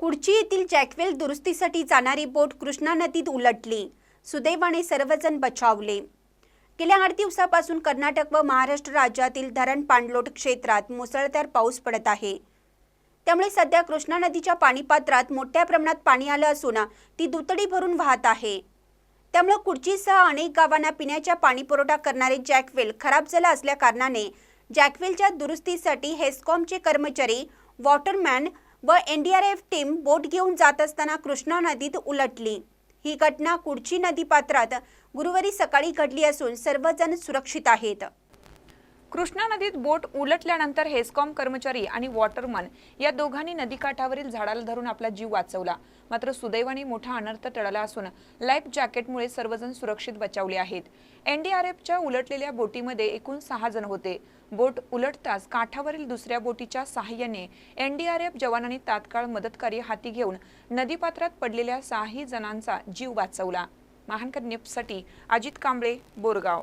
कुडची येथील जॅकवेल दुरुस्तीसाठी जाणारी बोट कृष्णा नदीत उलटली. सुदैवाने सर्वजण बचावले. गेल्या आठ दिवसापासून कर्नाटक व महाराष्ट्र राज्यातील धरण पाणलोट क्षेत्रात मुसळधार पाऊस पडत आहे. त्यामुळे सध्या कृष्णा नदीच्या पाणीपात्रात मोठ्या प्रमाणात पाणी आलं असून ती दुतडी भरून वाहत आहे. त्यामुळे कुडचीसह अनेक गावांना पिण्याच्या पाणी पुरवठा करणारे जॅकवेल खराब झाला असल्या कारणाने जॅकवेलच्या दुरुस्तीसाठी हेस्कॉमचे कर्मचारी वॉटरमॅन व एनडीआरएफ टीम बोट घेऊन जात असताना कृष्णा नदीत उलटली. ही घटना कुडची नदी पात्रात गुरुवारी सकाळी घडली असून सर्वजण सुरक्षित आहेत. कृष्णा नदीत बोट उलटल्यानंतर हेस्कॉम कर्मचारी आणि वॉटरमन या दोघांनी नदीकाठावरील झाडाला धरून आपला जीव वाचवला. मात्र सुदैवाने मोठा अनर्थ टळला असून लाईफ जॅकेटमुळे सर्वजण सुरक्षित बचावले आहेत. एनडीआरएफच्या उलटलेल्या बोटीमध्ये एकूण सहा जण होते. बोट उलटताच काठावरील दुसऱ्या बोटीच्या सहाय्याने एनडीआरएफ जवानांनी तात्काळ मदतकार्य हाती घेऊन नदीपात्रात पडलेल्या सहाही जणांचा जीव वाचवला. महानकर न्यूजसाठी अजित कांबळे बोरगाव.